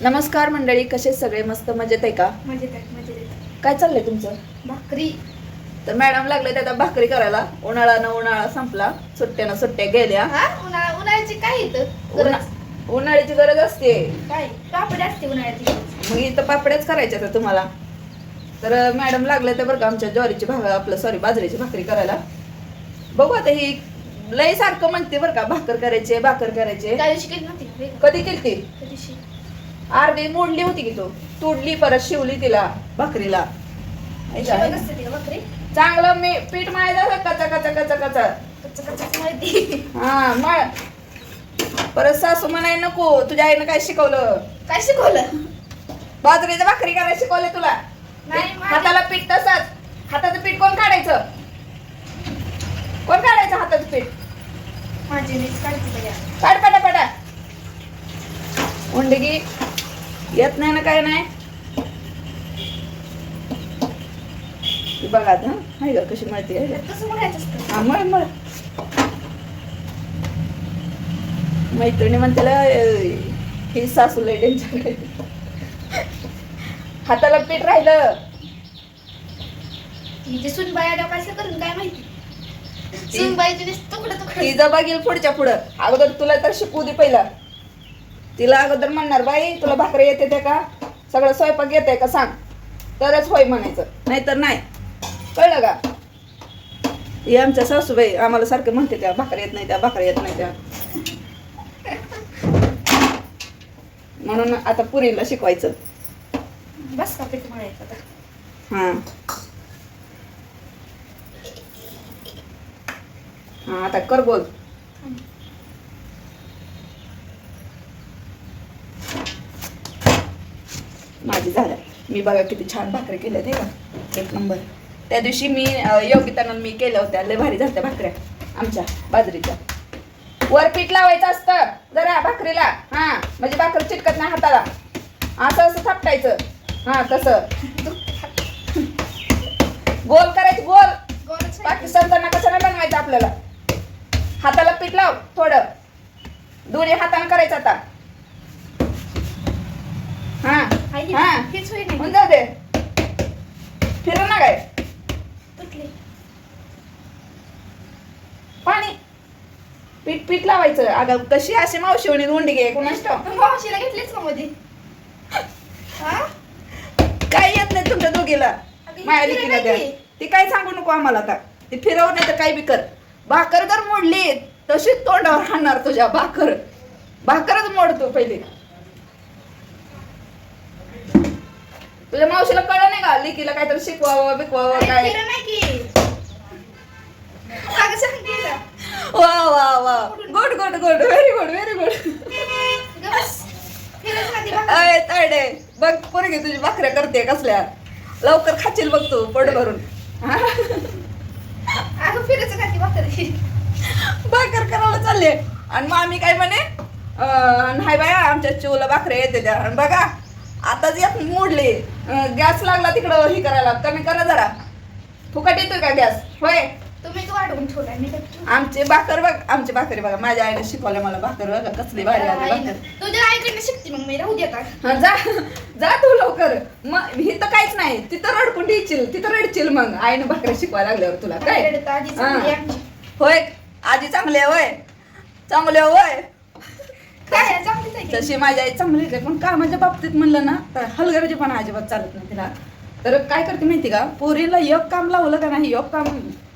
नमस्कार मंडळी कसे सगळे? मस्त मजेत आहे का? मजेत आहे मजेत आहे. काय चाललंय तुमचं? भाकरी. तर मॅडम लागले त्याचा भाकरी करायला. उन्हाळा न उन्हाळा संपला. सुट्ट्यानं सुट्ट्या गेल्या. हा? उन्हाळा उन्हाळ्याची काय येतं उन्हा- उन्हाळ्याची गरज असते. काय? पापड असते उन्हाळ्याची. मग इथं पापड्याच करायच्या तर तुम्हाला. तर मॅडम लागले तर बरं का आमच्या ज्वारीची भाकर आपलं सॉरी बाजरीची भाकरी करायला. बघू आता ही लय सारखं म्हणते बरं का भाकर करायचे भाकर करायचे. त्या दिवशी केली नव्हती का वेगळं? कधी त्या दिवशी. अर्धी मोडली होती की तू? तोडली परत शिवली तिला भाकरीला चांगलं मी पीठ माळायचं कचा कचा कचा कचा. हा मळ. परत सासू म्हणाय नको तुझ्या आईनं काय शिकवलं? काय शिकवलं? बाजरीचं भाकरी करायला शिकवले तुला. हाताला पीठ तसंच. हाताचं पीठ कोण काढायचं? कोण काढायचं हाताचं पीठ? काढ पटा पटा उंडगी. येत नाही ना काय नाही? बघा आता हाय का कशी माहिती आहे? हा मळ मळ. मैत्रिणी म्हणते ही सासू डेंजर हाताला पीठ राहिलं. ती जे सुनबाई काय करून काय माहिती? सुनबाईचे तुकडं तुकडं ती जबा गेल पुढच्या पुढं. अगोदर तुला तर शिकवू दे पहिला. तिला अगोदर म्हणणार बाई तुला भाकरी येते ते का? सगळं स्वयंपाक येते का सांग. तरच होय म्हणायचं. नाहीतर नाही. कळलं का? ही आमच्या सासूबाई आम्हाला सारखं म्हणते त्या भाकरी येत नाही त्या भाकरी येत नाही त्या. म्हणून आता पुरीला शिकवायचं. बस का पीठ हा. हा आता कर बोल. माझी झाल्या मी बघा किती छान भाकरी केल्या ते का एक नंबर. त्या दिवशी मी अं, योगितानं मी केल्या होत्या लय भारी झाल्या भाकऱ्या. आमच्या बाजरीच्या. वर पीठ लावायचं असतं. जरा भाकरीला. हा म्हणजे भाकर चिटकत नाही हाताला. असं असं थापटायचं. हा तसं. गोल करायचं गोल. बाकी समजांना कसं नाही बनवायचं आपल्याला. हाताला पीठ लाव थोडं. दोन्ही हाताने करायचं आता. हा. हेच होईल होऊन जाऊ दे. फिर ना काय? तुटले. पाणी. पीठ पीठ लावायचं. अगं कशी अशी मावशी म्हणे रुंडी घे कोणाच. मावशीला घेतलीच का मध्ये हा? काय येत नाही तुमच्या दोघीला. माया लेकीला द्या. ती काय सांगू नको आम्हाला आता. ती फिरव नाही तर काय बी कर. भाकर जर मोडली तशीच तोंडावर हाणणार तुझ्या भाकर. भाकरच मोडतो पहिले. तुझ्या मावशीला कळलं नाही का? लेकीला काहीतरी शिकवावं बिकवावं काय? नाही की. अगं. वा वा वा. Good good good. Very good very good गं बस. फिरत राहते भाकरी. अय तायडे. बघ पोरगी तुझी भाकऱ्या करते कसल्या. लवकर खाशील बघ तू पोट भरून. हा? अगं फिरत राहते भाकरी. भाकर करायला चालले. आणि मग आम्ही काय म्हणे अं, नाही बाया आमच्या चिवला भाकऱ्या येते त्या. आणि बघा आताच एक मोडली गॅस लागला तिकडं ही करायला. कमी करा जरा. फुकट येतोय का गॅस होय? तुम्हीच वाढवून ठेवलाय मी तर ठेवला. आमची भाकर बघ आमची भाकरी बघा. माझ्या आईने शिकवलं मला भाकर बघा कसली भारी आली. भाकर. तुझ्या आईकडनं शिकते मग मी राहू दे आता. हा, जा जा तू लवकर. मग ही तर काहीच नाही. तिथं रडकुंडी येशील तिथं रडशील मग. आईने भाकरी शिकवायला लागल्यावर तुला काय? रडत आधी चांगली. आमची. होय आजी चांगली होय. चांगली होय. काय आहे, चांगलीच आहे की. तशी माझी आई चांगली आहे. पण कामाच्या बाबतीत म्हणलं ना तर हलगर्जीपणा अजिबात चालत नाही तिला. तर काय करते माहिती का? पोरीला एक काम लावलं का नाही एक काम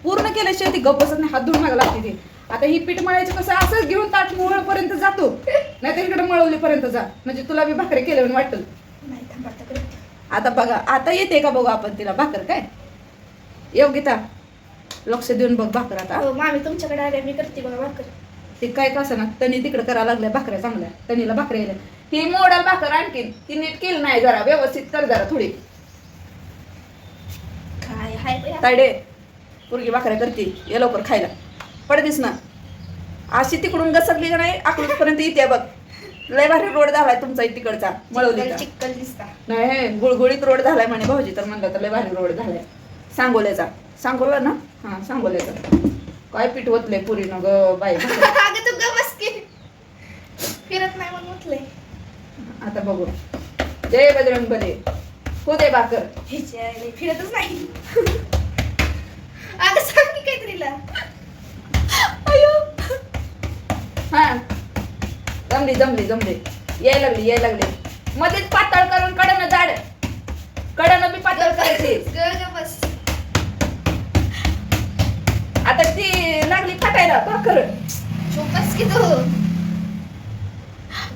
पूर्ण केल्याशिवाय ती गप्प बसत नाही. हात धुवून मागं लागते ती. आता ही पीठ मळायचं कसं असंच घेऊन ताट मळपर्यंत जातो. नाही तर इकडे मळवलीपर्यंत जा. म्हणजे तुला बी भाकरी केल्यावर वाटेल. नाही थांब आता करते. आता बघा आता येते का बघू आपण तिला भाकर काय? योगिता लक्ष देऊन बघ भाकर आता. हो मामी तुमच्याकडे आल्या मी करते बघा भाकर. ते काय कसं ना तनी तिकडे करायला लागल्या भाकऱ्या चांगल्या. तनीला भाकऱ्या यायला ही मोडाल भाकर आणखीन. ती नीट केली नाही जरा व्यवस्थित कर जरा थोडी. काय हाय बाई. तायडे पुरगी भाकऱ्या करते ये लवकर खायला. पडतीस ना. अशी तिकडून घसरली का नाही अकलूजपर्यंत येते बघ. लय भारी रोड झालाय तुमचा तिकडचा मळवली चिक्कल चिक्कल दिसता. नाही गुळगुळीत रोड झालाय म्हणे भाऊजी तर म्हणलं तर लय भारी रोड झालाय. सांगोल्याचा. सांगोला ना? हा सांगोल्याचा. काय पीठ ओतले पुरीनं ग बाई? अगं तू ग बस की. फिरत नाही म्हणून म्हटलंय आता बघू. जय बजरंग बले हो दे भाकर. ह्याची आई फिरतच नाही. अगं सांग की काहीतरीला अयो. हा. जमली जमली जमली. याय लागली याय लागली. मध्येच पातळ करून कडनं जाड कडनं बी पातळ करायची ग ग बस आता ती लागली फाटायला भाकर चोपच की तू?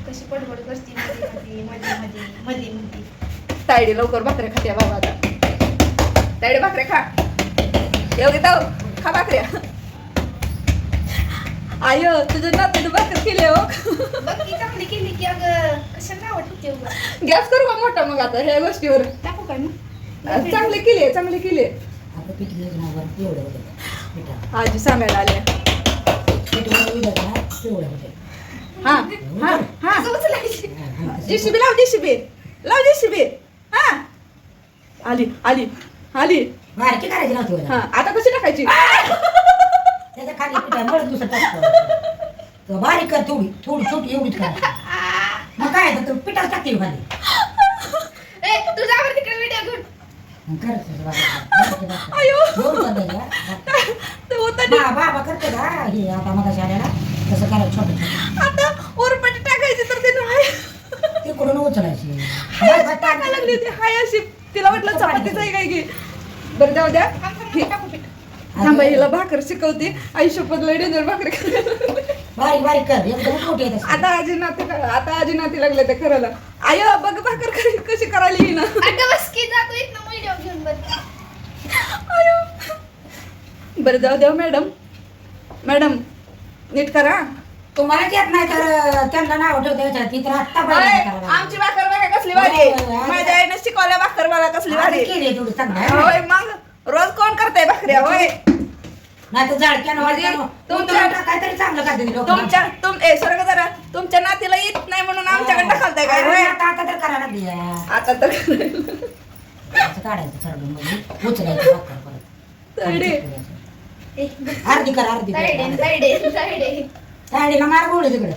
कशी पडपड करते मध्ये मध्ये मध्ये मध्ये मध्ये तायडी लवकर भाकऱ्या खात्या बाबा आता. तायडी भाकऱ्या खा. येऊ घेता खा भाकऱ्या. आय तुझ्या नात्यानं भाकर केली हो. बघ की चांगली केली की अगं कशाला नाव ठेवते उगाच? गॅस करू का मोठा मग आता ह्या गोष्टीवर? टाकू काय मग चांगली केली चांगली केली एवढं होतं. आजी सांगायला आल्या. हा हा हा. लाव हा. आली आली आली. बारकी करायची नव्हती हा आता कशी टाकायची? त्याच्याखाली दुसरं टाकतो तो बारीक कर थोडी थोडी छोटी एवढीच करायची मग काय तर पिठाच टाकतील खाली ए तुझा आवर तिकडे व्हिडिओ घेऊन मग करायचं असं बारीक, बारीक, बारीक. अयो. एवढं करायचं. ते होतं बा- बाबा करते का? हे आता मगाशी आल्याला तसं करायचं छोटं छोटं. आता उरपट टाकायची तर ते नाही तिकडून उचलायची. टाकायला लागली होती. हाय अशी. तिला वाटलं चपातीच आहे काय की. बरं जाऊ द्या. थांब, ही- हिला भाकर शिकवते. आई शपथ लय डेंजर भाकर करायला. बारीक बारीक कर. एकदम मोठी आहे तशी. आता आजी नाते आता आजी नाती लागले ते करायला आय बघ भाकर कशी- कशी करायला येईना जातो एक ना व्हिडिओ घेऊन बरं बरं जाऊ द्या मॅडम मॅडम नीट करा तुम्हाला येत नाही तर त्यांना नाव ठेवता ती तर आत्ता आमची भाकर बघा कसली भारी आहे. होय, होय. माझ्या आईने शिकवल्या भाकर बघा कसली आहे. केली चांगलं. होय मग रोज कोण करताय भाकऱ्या होय नाही तर जाडक्यानं म्हणजे तुमच्या- चांगलं करते ती लोकं. तुमच्या तुम ए स्वर्ग जरा तुमच्या नातीला येत नाही म्हणून आमच्याकडे ढकलताय काय होय आता आता तर करायला लागली आहे. आता तर असं काढायचं सरडून म्हणजे उचलायचं भाकर परत. तायडे. ए, अर्धी कर अर्धी कर. मार बोलू तिकडे.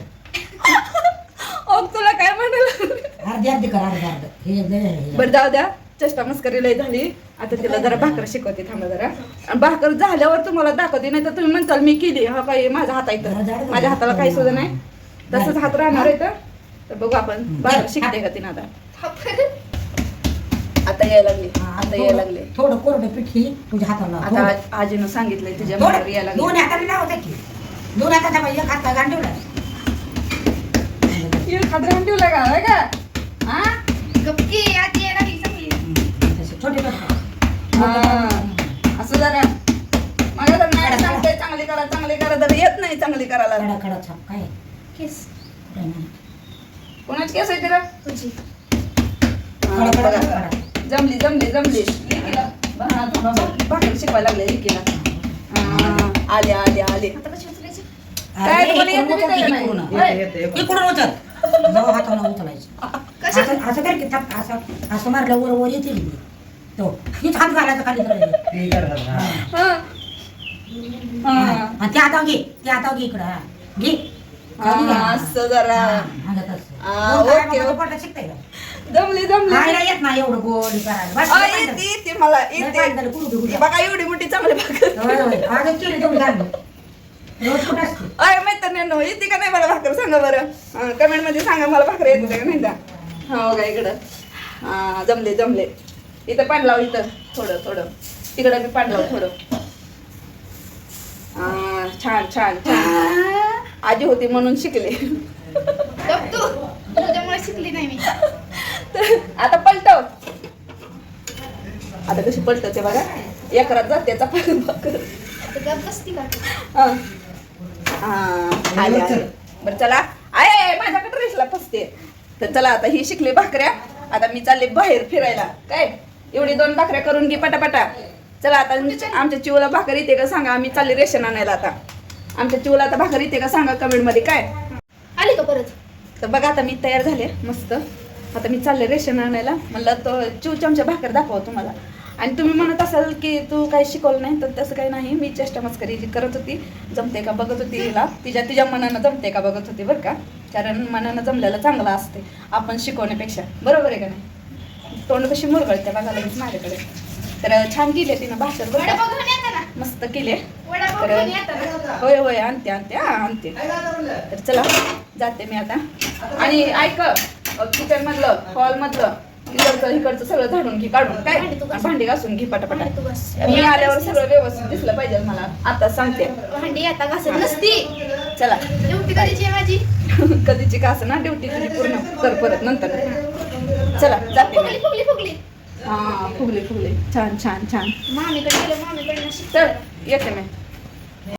तुला काय म्हणाल अर्धी अर्धी कर अर्धी हे हे. बरं जाऊ द्या. चेष्टा मस्करी लय झाली. आता तिला जरा भाकर शिकवते थांबा जरा. आणि भाकर झाल्यावर तुम्हाला दाखवते नाही तर तुम्ही म्हणताल मी केली. हा काही माझा हात आहे जरा तर जाड माझ्या हाताला काही सुद्धा नाही. तसंच हात राहणार आहे तर तर बघू आपण. भाकर. शिकते का तिनं आता. आता यायला लागली. हा, आता यायला लागले. थोडं कोरडं पीठ ही तुझ्या हाताला. लाव. आता थोडं. आज- आजीनं सांगितलंय तुझ्या. भाकर यायला दोन लागली हाताने लावता की. दोन हाताचा पाहिजे एक हात गांड ठेवला. ये खात्री ठेवलं का? होय का? हा? गपकी आधी यायला लागली चांगली तसे छोटे छोटे. हा. असं जरा. माझ्या तर नाही सांगते चांगली करा चांगली करा तर येत नाही चांगली करायला. कडा कडा छाप काय? केस. कोणाची केस आहे तिला? तुझी. हा, बघा. कडा जमली जमली जमली. भाकर शिकवायला लागले लेकीला हा, आले आले आले. आता काय तुम्हाला इकडून येते उचल. जाऊ हाताला उचलायचं. असं असं कर की थाप असं असं मारलं वर वर येते की तो. हीच हात घालायचा खाली करायचं. हा. हा. आणि ते हातावर घे. ते हातावर घे इकडं. हा. घे. हा, असं जरा. शिकतंय का? जमली जमली येत नाही एवढं गोड करायला. बस, अ, लय येते पाहिजे. येते मला येते. पाहिजे, बघा एवढी मोठी चांगली भाकर. होय, होय. आजच केली तेवढी झाली. रोज कुठं असते? अय मैत्रिणींनो येते का नाही मला भाकर? सांगा बरं. कमेंटमध्ये सांगा मला भाकर येते का नाही. का हा बघा इकडं. हा जमले जमले. इथं पाणी लाव इथं. थोडं थोडं. तिकडं बी पाणी लाव थोडं. हा छान छान छान. आजी होती म्हणून शिकले. तू. तुझ्यामुळे शिकली नाही मी. आता पलटव. आता कशी पलटवते बघा. एकरात जाते आले. बरं चला. आय आय, माझ्या कटरीसला फसते. तर चला आता ही शिकली भाकऱ्या. आता मी चालले बाहेर फिरायला. काय? एवढी दोन भाकऱ्या करून घे पटापटा. चला आता आमच्या चिवला भाकर येते का सांगा? आम्ही चालले रेशन आणायला आता. आमच्या चिवला आता भाकर येते का सांगा कमेंटमध्ये काय? आली का परत? तर बघा आता मी तयार झाले मस्त. आता मी चालले रेशन आणायला. म्हणलं तो चिवच्या आमच्या भाकर दाखवा तुम्हाला. आणि तुम्ही म्हणत असाल की तू काही शिकवलं नाही तर तसं काही नाही. मी चेष्टा मस्करी जी करत होती जमते का बघत होती हिला? तिच्या तिच्या मनानं जमते का बघत होती बरं का? कारण मनानं जमलेलं चांगलं असते आपण शिकवण्यापेक्षा. बरोबर आहे का नाही? तोंड कशी मुरगळते बघा लगेच माझ्याकडे. तर छान केली तिनं भाकर बरं मस्त केले तर होय होय आणते आणते. हा आणते. तर चला जाते मी आता. आणि ऐक किचन मधलं हॉल मधलं इकडचं इकडचं सगळं झाडून घे काढून काय? भांडी घासून घे पटापटा. मी आल्यावर सगळं व्यवस्थित दिसलं पाहिजे मला. आता सांगते. भांडी आता घासत नसती. चला. ड्युटी करायची माझी? कधीची का ना ड्युटी तुझी पूर्ण कर परत नंतर. चला जाते फुगली फुगली फुगली. हा फुगले फुगले. छान छान छान. मामीकडे गेलो शिक चल येते मी.